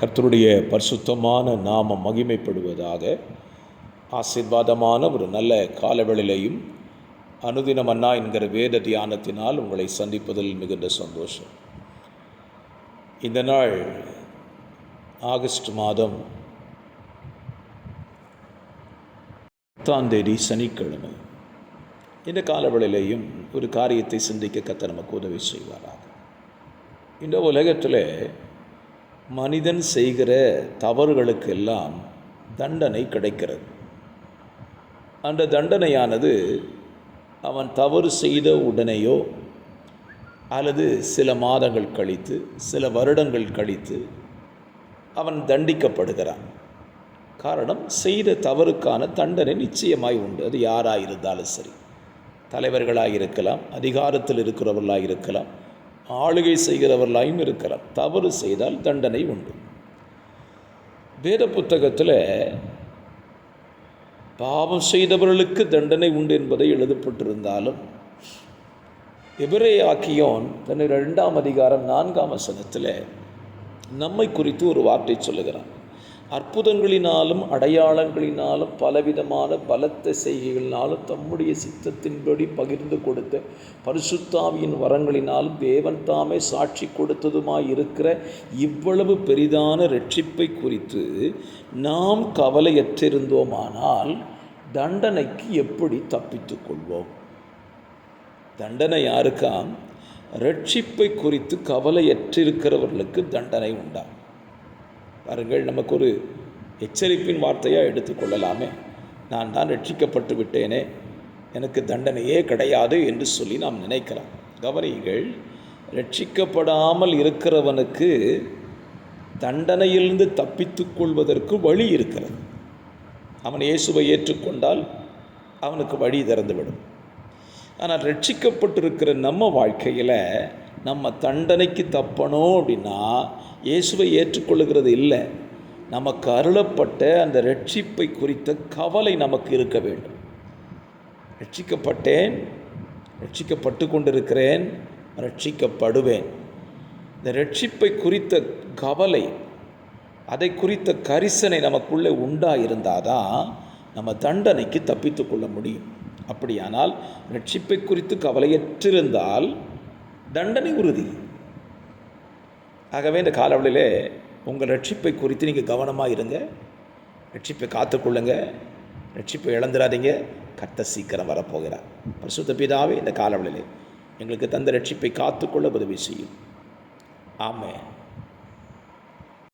கர்த்தருடைய பரிசுத்தமான நாமம் மகிமைப்படுவதாக ஆசீர்வாதமான ஒரு நல்ல காலவெளிலையும் அனுதினம் அண்ணா என்கிற வேத தியானத்தினால் உங்களை சந்திப்பதில் மிகுந்த சந்தோஷம். இந்த நாள் ஆகஸ்ட் மாதம் பத்தாம் தேதி சனிக்கிழமை. இந்த காலவெளியிலையும் ஒரு காரியத்தை சிந்திக்க கத்த நமக்கு உதவி செய்வாராக. இந்த உலகத்தில் மனிதன் செய்கிற தவறுகளுக்கெல்லாம் தண்டனை கிடைக்கிறது. அந்த தண்டனையானது அவன் தவறு செய்த உடனேயோ அல்லது சில மாதங்கள் கழித்து சில வருடங்கள் கழித்து அவன் தண்டிக்கப்படுகிறான். காரணம் செய்த தவறுக்கான தண்டனை நிச்சயமாய் உண்டு. அது யாராக இருந்தாலும் சரி. தலைவர்களாக இருக்கலாம் அதிகாரத்தில் இருக்கிறவர்களாக இருக்கலாம் ஆளுகை செய்கிறவர்களாயும் இருக்கலாம் தவறு செய்தால் தண்டனை உண்டு. வேத புத்தகத்தில் பாவம் செய்தவர்களுக்கு தண்டனை உண்டு என்பதை எழுதப்பட்டிருந்தாலும் எபிரே ஆக்கியோன் தன்னை ரெண்டாம் அதிகாரம் நான்காம் வசனத்தில் நம்மை குறித்து ஒரு வார்த்தை சொல்லுகிறான். அற்புதங்களினாலும் அடையாளங்களினாலும் பலவிதமான பலத்த செய்கைகளினாலும் தம்முடைய சித்தத்தின்படி பகிர்ந்து கொடுத்த பரிசுத்தாவியின் வரங்களினாலும் தேவன் தாமே சாட்சி கொடுத்ததுமாய் இருக்கிற இவ்வளவு பெரிதான ரட்சிப்பை குறித்து நாம் கவலையற்றிருந்தோமானால் தண்டனைக்கு எப்படி தப்பித்து கொள்வோம்? தண்டனை யாருக்காம்? ரட்சிப்பை குறித்து கவலையற்றிருக்கிறவர்களுக்கு தண்டனை உண்டாம். பாருங்கள் நமக்கு ஒரு எச்சரிப்பின் வார்த்தையாக எடுத்துக்கொள்ளலாமே நான் தான் ரட்சிக்கப்பட்டு விட்டேனே. எனக்கு தண்டனையே கிடையாது என்று சொல்லி நாம் நினைக்கலாம். கவனிகள் ரட்சிக்கப்படாமல் இருக்கிறவனுக்கு தண்டனையிலிருந்து தப்பித்து கொள்வதற்கு வழி இருக்கிறது. அவன் இயேசுவை ஏற்றுக்கொண்டால் அவனுக்கு வழி திறந்துவிடும். ஆனால் ரட்சிக்கப்பட்டிருக்கிற நம்ம வாழ்க்கையில் நம்ம தண்டனைக்கு தப்பணும் அப்படின்னா இயேசுவை ஏற்றுக்கொள்ளுகிறது இல்லை. நமக்கு அருளப்பட்ட அந்த ரட்சிப்பை குறித்த கவலை நமக்கு இருக்க வேண்டும். ரட்சிக்கப்பட்டேன் ரட்சிக்கப்பட்டு கொண்டிருக்கிறேன் ரட்சிக்கப்படுவேன் இந்த ரட்சிப்பை குறித்த கவலை அதை குறித்த கரிசனை நமக்குள்ளே உண்டாயிருந்தாதான் நம்ம தண்டனைக்கு தப்பித்து கொள்ள முடியும். அப்படியானால் ரட்சிப்பை குறித்து கவலையற்றிருந்தால் தண்டனை உறுதி. ஆகவே இந்த காலவழியிலே உங்கள் ரட்சிப்பை குறித்து நீங்கள் கவனமாக இருங்க. ரட்சிப்பை காத்துக்கொள்ளுங்க. ரட்சிப்பை இழந்துடாதீங்க கத்த சீக்கிரம் வரப்போகிறார். பரிசுத்த பிதாவே இந்த காலவழியிலே எங்களுக்கு தந்த ரட்சிப்பை காத்துக்கொள்ள உதவி செய்யும். ஆமாம்